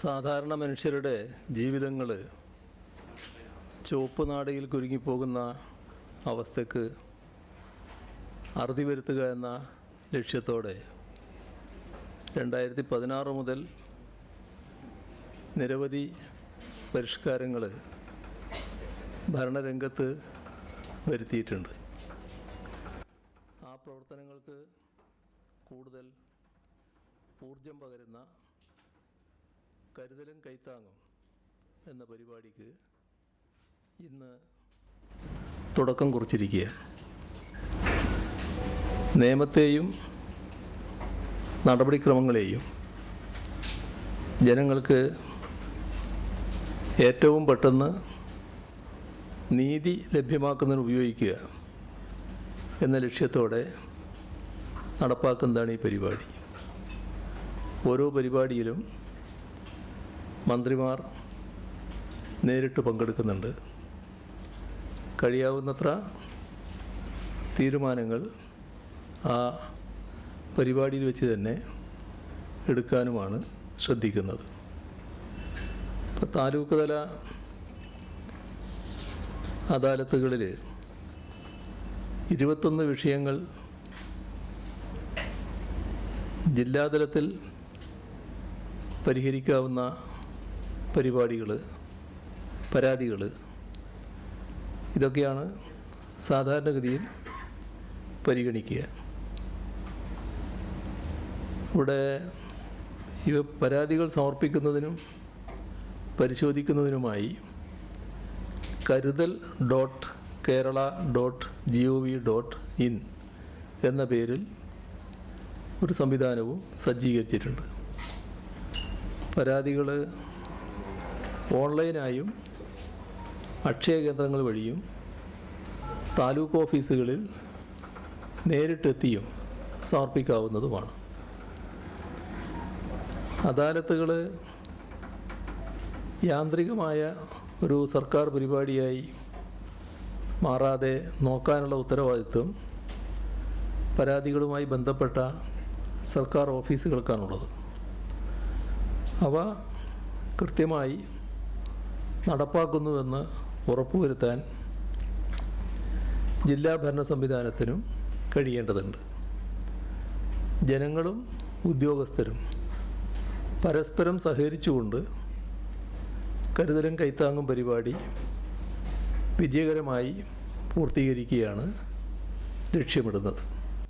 സാധാരണ മനുഷ്യരുടെ ജീവിതങ്ങൾ ചുവപ്പ് നാടയിൽ കുരുങ്ങിപ്പോകുന്ന അവസ്ഥക്ക് അറുതി വരുത്തുക എന്ന ലക്ഷ്യത്തോടെ രണ്ടായിരത്തി പതിനാറ് മുതൽ നിരവധി പരിഷ്കാരങ്ങൾ ഭരണരംഗത്ത് വരുത്തിയിട്ടുണ്ട്. ആ പ്രവർത്തനങ്ങൾക്ക് കൂടുതൽ ഊർജം പകരുന്ന കരുതലും കൈത്താങ്ങും എന്ന പരിപാടിക്ക് ഇന്ന് തുടക്കം കുറിച്ചിരിക്കുക നിയമത്തെയും നടപടിക്രമങ്ങളെയും ജനങ്ങൾക്ക് ഏറ്റവും പെട്ടെന്ന് നീതി ലഭ്യമാക്കുന്നതിന് ഉപയോഗിക്കുക എന്ന ലക്ഷ്യത്തോടെ നടപ്പാക്കുന്നതാണ് ഈ പരിപാടി. ഓരോ പരിപാടിയിലും മന്ത്രിമാർ നേരിട്ട് പങ്കെടുക്കുന്നുണ്ട്. കഴിയാവുന്നത്ര തീരുമാനങ്ങൾ ആ പരിപാടിയിൽ വെച്ച് തന്നെ എടുക്കാനുമാണ് ശ്രദ്ധിക്കുന്നത്. ഇപ്പോൾ താലൂക്ക് തല അദാലത്തുകളിൽ ഇരുപത്തൊന്ന് വിഷയങ്ങൾ ജില്ലാതലത്തിൽ പരിഹരിക്കാവുന്ന പരിപാടികൾ പരാതികൾ ഇതൊക്കെയാണ് സാധാരണഗതിയിൽ പരിഗണിക്കുക. ഇവിടെ ഇവ പരാതികൾ സമർപ്പിക്കുന്നതിനും പരിശോധിക്കുന്നതിനുമായി Karuthal dot Kerala dot G O V dot in എന്ന പേരിൽ ഒരു സംവിധാനവും സജ്ജീകരിച്ചിട്ടുണ്ട്. പരാതികൾ ഓൺലൈനായും അക്ഷയ കേന്ദ്രങ്ങൾ വഴിയും താലൂക്ക് ഓഫീസുകളിൽ നേരിട്ടെത്തിയും സമർപ്പിക്കാവുന്നതുമാണ്. അദാലത്തുകൾ യാന്ത്രികമായ ഒരു സർക്കാർ പരിപാടിയായി മാറാതെ നോക്കാനുള്ള ഉത്തരവാദിത്വം പരാതികളുമായി ബന്ധപ്പെട്ട സർക്കാർ ഓഫീസുകൾക്കാണുള്ളത്. അവ കൃത്യമായി നടപ്പാക്കുന്നുവെന്ന് ഉറപ്പുവരുത്താൻ ജില്ലാ ഭരണ സംവിധാനത്തിനും കഴിയേണ്ടതുണ്ട്. ജനങ്ങളും ഉദ്യോഗസ്ഥരും പരസ്പരം സഹകരിച്ചുകൊണ്ട് കരുതലും കൈത്താങ്ങും പരിപാടി വിജയകരമായി പൂർത്തീകരിക്കുകയാണ് ലക്ഷ്യമിടുന്നത്.